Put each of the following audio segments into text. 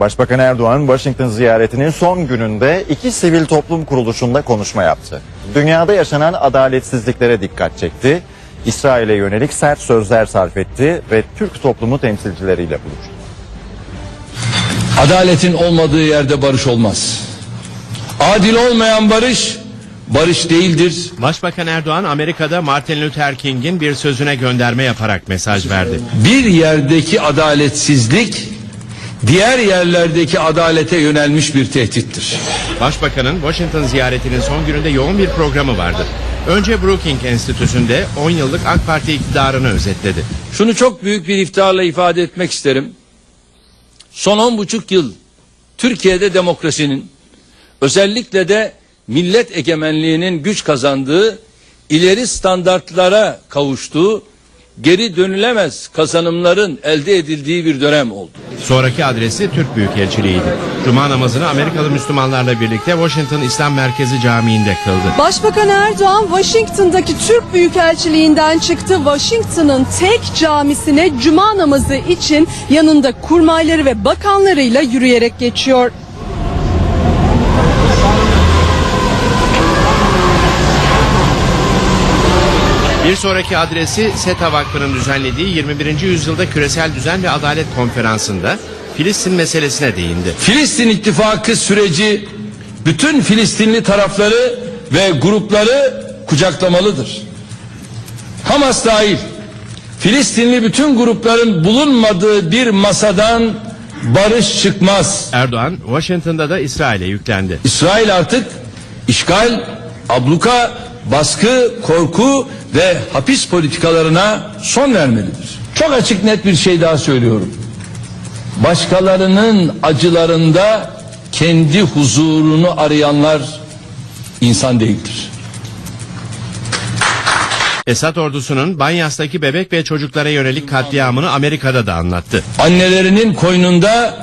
Başbakan Erdoğan Washington ziyaretinin son gününde iki sivil toplum kuruluşunda konuşma yaptı. Dünyada yaşanan adaletsizliklere dikkat çekti. İsrail'e yönelik sert sözler sarf etti ve Türk toplumu temsilcileriyle buluştu. Adaletin olmadığı yerde barış olmaz. Adil olmayan barış, barış değildir. Başbakan Erdoğan Amerika'da Martin Luther King'in bir sözüne gönderme yaparak mesaj verdi. Bir yerdeki adaletsizlik, diğer yerlerdeki adalete yönelmiş bir tehdittir. Başbakanın Washington ziyaretinin son gününde yoğun bir programı vardı. Önce Brookings Enstitüsü'nde 10 yıllık AK Parti iktidarını özetledi. Şunu çok büyük bir iftiharla ifade etmek isterim. Son on buçuk yıl Türkiye'de demokrasinin özellikle de millet egemenliğinin güç kazandığı, ileri standartlara kavuştuğu, geri dönülemez kazanımların elde edildiği bir dönem oldu. Sonraki adresi Türk Büyükelçiliğiydi. Cuma namazını Amerikalı Müslümanlarla birlikte Washington İslam Merkezi Camii'nde kıldı. Başbakan Erdoğan Washington'daki Türk Büyükelçiliğinden çıktı. Washington'ın tek camisine cuma namazı için yanında kurmayları ve bakanlarıyla yürüyerek geçiyor. Bir sonraki adresi SETA Vakfı'nın düzenlediği 21. yüzyılda küresel düzen ve adalet konferansında Filistin meselesine değindi. Filistin ittifakı süreci bütün Filistinli tarafları ve grupları kucaklamalıdır. Hamas dahil Filistinli bütün grupların bulunmadığı bir masadan barış çıkmaz. Erdoğan Washington'da da İsrail'e yüklendi. İsrail artık işgal, abluka, baskı, korku ve hapis politikalarına son vermelidir. Çok açık net bir şey daha söylüyorum. Başkalarının acılarında kendi huzurunu arayanlar insan değildir. Esad ordusunun Banyas'taki bebek ve çocuklara yönelik katliamını Amerika'da da anlattı. Annelerinin koynunda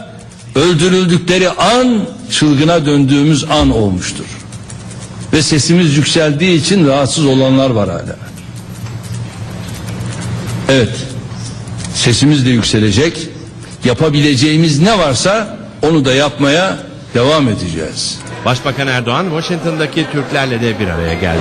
öldürüldükleri an çılgına döndüğümüz an olmuştur. Ve sesimiz yükseldiği için rahatsız olanlar var hala. Evet. Sesimiz de yükselecek. Yapabileceğimiz ne varsa onu da yapmaya devam edeceğiz. Başbakan Erdoğan Washington'daki Türklerle de bir araya geldi.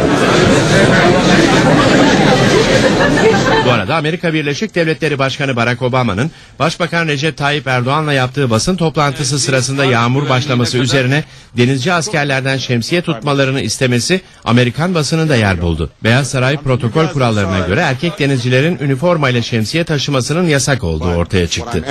Bu arada Amerika Birleşik Devletleri Başkanı Barack Obama'nın Başbakan Recep Tayyip Erdoğan'la yaptığı basın toplantısı sırasında yağmur başlaması üzerine denizci askerlerden şemsiye tutmalarını istemesi Amerikan basınında yer buldu. Beyaz Saray protokol kurallarına göre erkek denizcilerin üniformayla şemsiye taşımasının yasak olduğu ortaya çıktı.